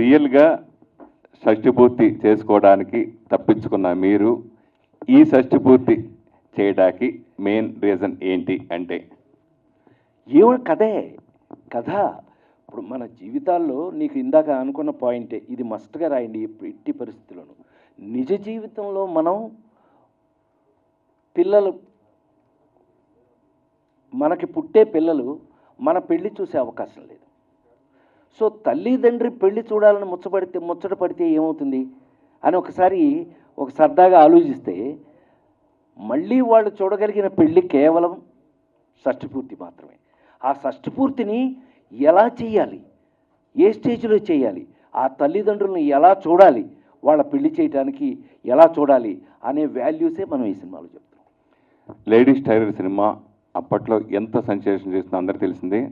రియల్గా షష్టిపూర్తి చేసుకోవడానికి తప్పించుకున్న మీరు ఈ షష్టిపూర్తి చేయడానికి మెయిన్ రీజన్ ఏంటి అంటే ఏమో కథే కథ. ఇప్పుడు మన జీవితాల్లో నీకు ఇందాక అనుకున్న పాయింటే ఇది మస్ట్గా రాయండి ఎట్టి పరిస్థితుల్లోనూ. నిజ జీవితంలో మనం పిల్లలు మనకి పుట్టే పిల్లలు మన పెళ్ళి చూసే అవకాశం లేదు. సో తల్లిదండ్రి పెళ్ళి చూడాలని ముచ్చపడితే ముచ్చట పడితే ఏమవుతుంది? అని ఒకసారి ఒక సరదాగా ఆలోచిస్తే మళ్ళీ వాళ్ళు చూడగలిగిన పెళ్ళి కేవలం షష్టిపూర్తి మాత్రమే. ఆ షష్టిపూర్తిని ఎలా చేయాలి? ఏ స్టేజ్లో చేయాలి? ఆ తల్లిదండ్రులను ఎలా చూడాలి? వాళ్ళ పెళ్ళి చేయడానికి ఎలా చూడాలి? అనే వాల్యూసే మనం ఈ సినిమాలో చెప్తాం లేడీస్ టైలర్ సినిమా అప్పట్లో ఎంత సెన్సేషన్ చేస్తుందో అందరికీ తెలిసిందే.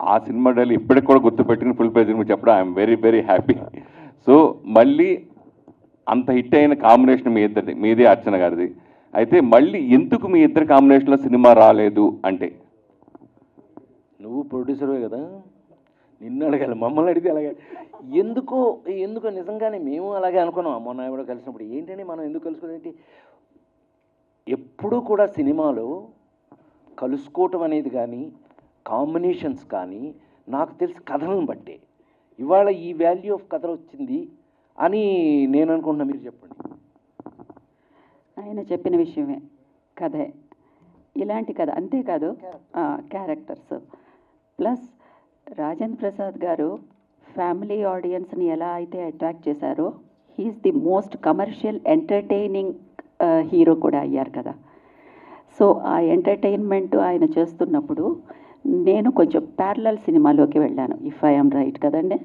ఆ సినిమా డైలీ ఇప్పటికి కూడా గుర్తుపెట్టుకుని ఫుల్ పేజ్ సినిమా చెప్పడం I'm very very happy so మళ్ళీ అంత హిట్ అయిన కాంబినేషన్ మీ ఇద్దరిది మీదే అర్చన గారిది. అయితే మళ్ళీ ఎందుకు మీ ఇద్దరి కాంబినేషన్లో సినిమా రాలేదు అంటే? నువ్వు ప్రొడ్యూసర్వే కదా? నిన్ను అడగాలి మమ్మల్ని అడిగితే అలాగే ఎందుకో ఎందుకో నిజంగానే మేము అలాగే అనుకున్నాం. మొన్న ఎవడో కలిసినప్పుడు ఏంటని మనం ఎందుకు కలుసుకునేంటి ఎప్పుడూ కూడా సినిమాలో కలుసుకోవటం అనేది కానీ కాంబినేషన్స్ కానీ నాకు తెలిసి కథలను బట్టే. ఇవాళ ఈ వాల్యూ ఆఫ్ కథ వచ్చింది అని నేను అనుకుంటున్నా మీరు చెప్పండి. ఆయన చెప్పిన విషయమే కథే. ఇలాంటి కథ అంతేకాదు క్యారెక్టర్స్ ప్లస్ రాజేంద్ర ప్రసాద్ గారు ఫ్యామిలీ ఆడియన్స్ని ఎలా అయితే అట్రాక్ట్ చేశారో he's the most commercial entertaining hero కూడా అయ్యారు కదా. సో ఆ ఎంటర్టైన్మెంట్ ఆయన చేస్తున్నప్పుడు నేను కొంచెం ప్యారలల్ సినిమాలోకి వెళ్ళాను. ఇఫ్ ఐఎమ్ రైట్ కదండి?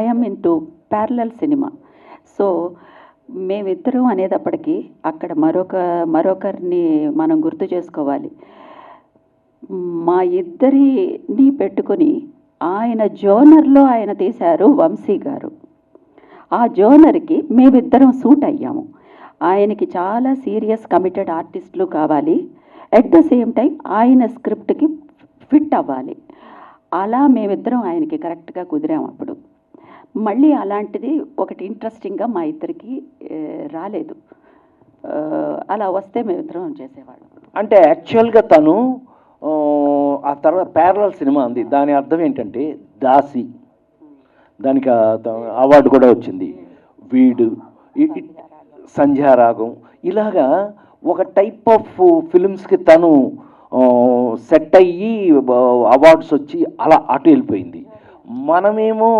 I'm into parallel cinema so మేమిద్దరం అనేటప్పటికీ అక్కడ మరొక మరొకరిని మనం గుర్తు చేసుకోవాలి. మా ఇద్దరిని పెట్టుకొని ఆయన జోనర్లో ఆయన తీశారు వంశీ గారు. ఆ జోనర్కి మేమిద్దరం సూట్ అయ్యాము. ఆయనకి చాలా సీరియస్ కమిటెడ్ ఆర్టిస్టులు కావాలి. అట్ ద సేమ్ టైం ఆయన స్క్రిప్ట్కి ఫిట్ అవ్వాలి. అలా మేమిద్దరం ఆయనకి కరెక్ట్గా కుదిరాం అప్పుడు. మళ్ళీ అలాంటిది ఒకటి ఇంట్రెస్టింగ్గా మా ఇద్దరికి రాలేదు. అలా వస్తే మేమిద్దరం చేసేవాళ్ళం. అంటే యాక్చువల్గా తను ఆ, తర్వాత ప్యారలల్ సినిమా ఉంది. దాని అర్థం ఏంటంటే దాసి. దానికి అవార్డు కూడా వచ్చింది. వీడు సంధ్యారాగం ఇలాగా ఒక టైప్ ఆఫ్ ఫిల్మ్స్కి తను సెట్ అయ్యి అవార్డ్స్ వచ్చి అలా అటు వెళ్ళిపోయింది. మనమేమో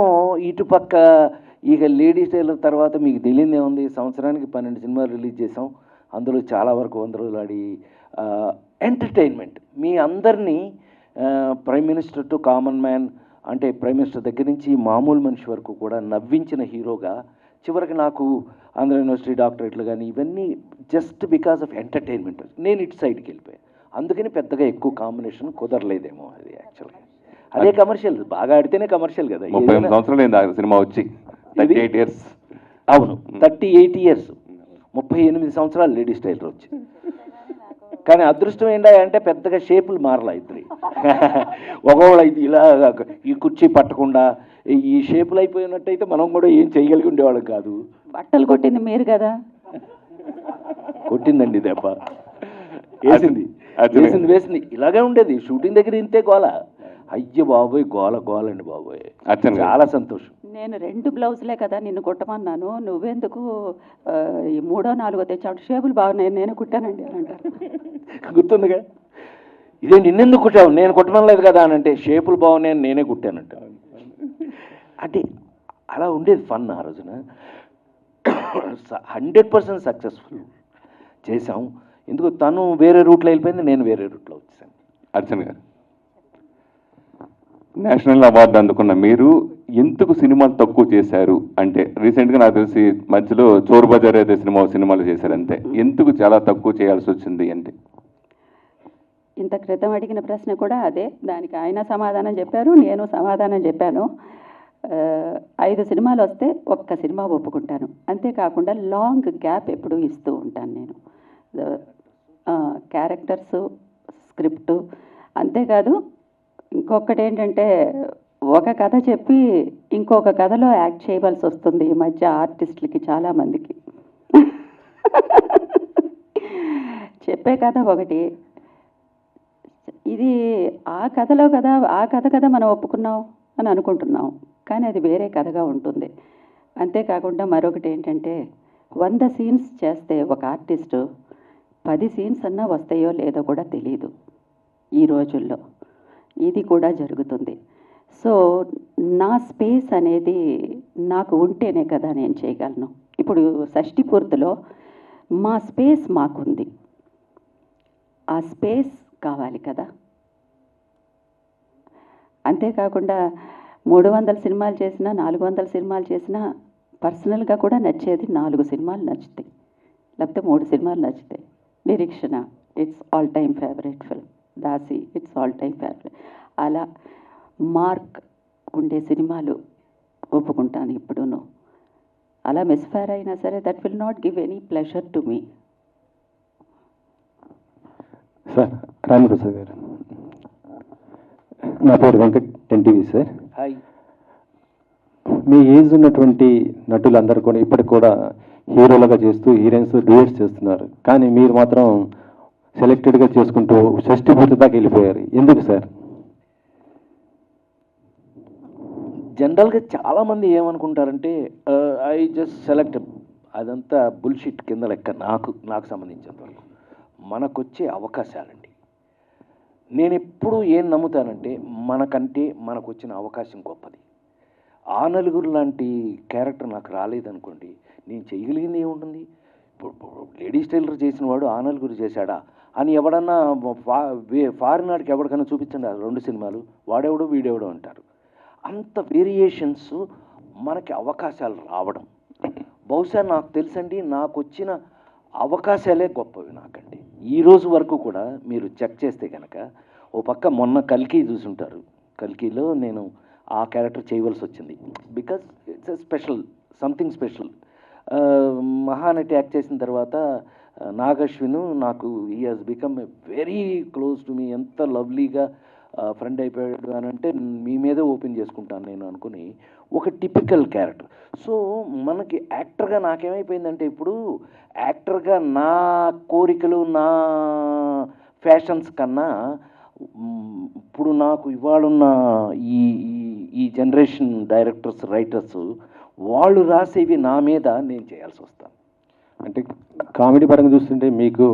ఇటుపక్క ఇక లేడీస్ టైలర్ తర్వాత మీకు తెలియదే ఉంది సంవత్సరానికి పన్నెండు సినిమాలు రిలీజ్ చేసాం అందులో చాలా వరకు వంద రోజులు ఆడి ఎంటర్టైన్మెంట్ మీ అందరినీ prime minister to common man అంటే ప్రైమ్ మినిస్టర్ దగ్గర నుంచి మామూలు మనిషి వరకు కూడా నవ్వించిన హీరోగా చివరికి నాకు ఆంధ్ర యూనివర్సిటీ డాక్టరేట్లు కానీ ఇవన్నీ జస్ట్ బికాస్ ఆఫ్ ఎంటర్టైన్మెంట్ నేను ఇటు సైడ్కి వెళ్ళిపోయాను. అందుకని పెద్దగా ఎక్కువ కాంబినేషన్ కుదరలేదేమో అది యాక్చువల్గా. అదే కమర్షియల్ బాగా ఆడితేనే కమర్షియల్ కదా. ముప్పై ఎనిమిది ఏదైనా- సంవత్సరాలు సినిమా వచ్చి. థర్టీ ఎయిట్ ఇయర్స్ అవును థర్టీ ఎయిట్ ఇయర్స్ ముప్పై ఎనిమిది సంవత్సరాలు లేడీస్ టైలర్ వచ్చి. కానీ అదృష్టం ఏంటా అంటే పెద్దగా షేపులు మారలా ఇద్దరి. ఒకవేళ ఇది ఇలా ఈ కుర్చీ పట్టకుండా ఈ షేపులు అయిపోయినట్టయితే మనం కూడా ఏం చేయగలిగి ఉండేవాళ్ళం కాదు. బట్టలు కొట్టింది మీరు కదా? కొట్టిందండి దెబ్బ. వేసింది. వేసింది వేసింది. ఇలాగే ఉండేది. షూటింగ్ దగ్గర ఇంతే గోల. అయ్య బాబోయ్ గోల గోల అండి బాబోయ్. చాలా సంతోషం. నేను రెండు బ్లౌజులే కదా నిన్ను కుట్టమన్నాను. నువ్వెందుకు ఈ మూడో నాలుగో తెచ్చావు? షేపులు బాగున్నాయి నేను కుట్టానండి అని అంటారు. గుర్తుందిగా? ఇదే నిన్నెందుకు కుట్టావు? నేను కుట్టడం లేదు కదా అని అంటే షేపులు బాగున్నాయని నేనే కుట్టానంట. అంటే అలా ఉండేది ఫన్ ఆ రోజున. Hundred percent successful. చేసాం ఎందుకు తను వేరే రూట్లో వెళ్ళిపోయింది నేను వేరే రూట్లో వచ్చేసాను. అర్చన గారు నేషనల్ అవార్డు అందుకున్న మీరు ఎందుకు సినిమాలు తక్కువ చేశారు? అంటే రీసెంట్గా నాకు తెలిసి మధ్యలో చోరు బజార్ అదే సినిమా సినిమాలు చేశారు అంతే. ఎందుకు చాలా తక్కువ చేయాల్సి వచ్చింది అంటే? ఇంత క్రితం అడిగిన ప్రశ్న కూడా అదే. దానికి ఆయన సమాధానం చెప్పారు నేను సమాధానం చెప్పాను. ఐదు సినిమాలు వస్తే ఒక్క సినిమా ఒప్పుకుంటాను. అంతేకాకుండా లాంగ్ గ్యాప్ ఎప్పుడూ ఇస్తూ ఉంటాను నేను. క్యారెక్టర్స్ స్క్రిప్టు అంతేకాదు ఇంకొకటి ఏంటంటే ఒక కథ చెప్పి ఇంకొక కథలో యాక్ట్ చేయవలసి వస్తుంది ఈ మధ్య ఆర్టిస్టులకి చాలామందికి చెప్పే కథ ఒకటి. ఇది ఆ కథలో కదా ఆ కథ కదా మనం ఒప్పుకున్నాం అని అనుకుంటున్నాం. కానీ అది వేరే కథగా ఉంటుంది. అంతేకాకుండా మరొకటి ఏంటంటే వంద సీన్స్ చేస్తే ఒక ఆర్టిస్టు పది సీన్స్ అన్నా వస్తాయో లేదో కూడా తెలియదు ఈ రోజుల్లో. ఇది కూడా జరుగుతుంది. సో నా స్పేస్ అనేది నాకు ఉంటేనే కదా నేను చేయగలను. ఇప్పుడు షష్ఠి పూర్తిలో మా స్పేస్ మాకుంది. ఆ స్పేస్ కావాలి కదా. అంతేకాకుండా మూడు వందల సినిమాలు చేసినా నాలుగు వందల సినిమాలు చేసినా పర్సనల్గా కూడా నచ్చేది నాలుగు సినిమాలు నచ్చుతాయి. లేకపోతే మూడు సినిమాలు నచ్చుతాయి. Nireekshana. It's all time favourite film Daasi it's all time favourite అలా మార్క్ ఉండే సినిమాలు ఒప్పుకుంటాను ఇప్పుడును. అలా మిస్ఫైర్ అయినా సరే that will not give any pleasure to me sir Ramaprasad garu. నా పేరు వెంకట్ ఎన్టీవీ సార్. హాయ్. మీ ఏజ్ ఉన్నటువంటి నటులందరూ కూడా ఇప్పటికి కూడా హీరోలుగా చేస్తూ హీరోయిన్స్ డ్యూయట్స్ చేస్తున్నారు. కానీ మీరు మాత్రం సెలెక్టెడ్గా చేసుకుంటూ షష్టి పూర్తి దాకా వెళ్ళిపోయారు. ఎందుకు సార్? జనరల్గా చాలామంది ఏమనుకుంటారంటే ఐ జస్ట్ సెలెక్ట్ అదంతా బుల్షిట్ కింద లెక్క నాకు నాకు సంబంధించినంతవరకు మనకొచ్చే అవకాశాలండి. నేను ఎప్పుడు ఏం నమ్ముతానంటే మనకంటే మనకు వచ్చిన అవకాశం గొప్పది. ఆ నలుగురు లాంటి క్యారెక్టర్ నాకు రాలేదనుకోండి నేను చేయగలిగింది ఏముంటుంది? ఇప్పుడు లేడీస్ టైలర్ చేసిన వాడు ఆ చేశాడా? అని ఎవడన్నా ఫా ఫారిన్ నాడికి ఎవరికైనా చూపించండి ఆ రెండు సినిమాలు. వాడెవడో వీడెవడో అంటారు. అంత వేరియేషన్స్ మనకి అవకాశాలు రావడం. బహుశా నాకు తెలుసండి నాకు వచ్చిన అవకాశాలే గొప్పవి నాకండి. ఈ రోజు వరకు కూడా మీరు చెక్ చేస్తే కనుక ఓ పక్క మొన్న కల్కి చూసుంటారు. కల్కిలో నేను ఆ క్యారెక్టర్ చేయవలసి వచ్చింది. Because it's a special something special Mahanati act చేసిన తర్వాత నాగశ్విను నాకు ఈ has become very close to me ఎంత లవ్లీగా ఫ్రెండ్ అయిపోయాడు అని అంటే మీ మీదే ఓపెన్ చేసుకుంటాను నేను అనుకుని ఒక టిపికల్ క్యారెక్టర్ సో మనకి యాక్టర్గా నాకేమైపోయిందంటే ఇప్పుడు యాక్టర్గా నా కోరికలు నా ఫ్యాషన్స్ కన్నా ఇప్పుడు నాకు ఇవాళ ఉన్న ఈ జనరేషన్ డైరెక్టర్స్ రైటర్స్ వాళ్ళు రాసేవి నా మీద నేను చేయాల్సి వస్తాను. అంటే కామెడీ పరంగా చూస్తుంటే మీకు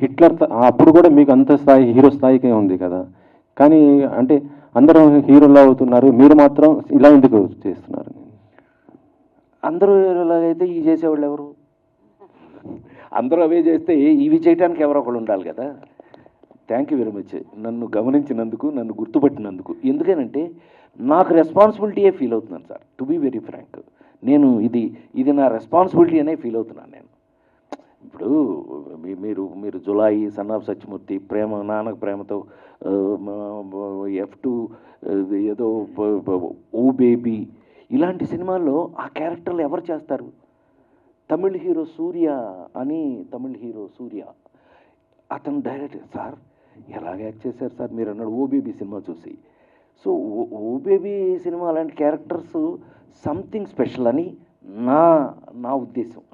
హిట్లర్ అప్పుడు కూడా మీకు అంత స్థాయి హీరో స్థాయికే ఉంది కదా. కానీ అంటే అందరూ హీరోలు అవుతున్నారు మీరు మాత్రం ఇలా ఎందుకు చేస్తున్నారు? అందరూ ఇలాగైతే ఈ చేసేవాళ్ళు ఎవరు? అందరూ అవే చేస్తే ఇవి చేయడానికి ఎవరో ఒకళ్ళు ఉండాలి కదా. థ్యాంక్ యూ వెరీ మచ్ నన్ను గమనించినందుకు నన్ను గుర్తుపట్టినందుకు. ఎందుకనంటే నాకు రెస్పాన్సిబిలిటీయే ఫీల్ అవుతున్నాను sir. To be very frank నేను ఇది ఇది నా రెస్పాన్సిబిలిటీ అనే ఫీల్ అవుతున్నాను నేను. ఇప్పుడు మీరు మీరు జులాయి సన్ ఆఫ్ సత్యమూర్తి ప్రేమ నాన్న ప్రేమతో ఎఫ్ టూ ఏదో ఓ బేబీ ఇలాంటి సినిమాల్లో ఆ క్యారెక్టర్లు ఎవరు చేస్తారు? తమిళ్ హీరో సూర్య అని తమిళ్ హీరో సూర్య. అతను డైరెక్ట్ సార్ ఎలాగ యాక్ట్ చేశారు సార్? మీరు అన్నాడు ఓబీబీ సినిమా చూసి సో ఓబేబీ సినిమా అలాంటి క్యారెక్టర్స్ సంథింగ్ స్పెషల్ అని నా నా ఉద్దేశం.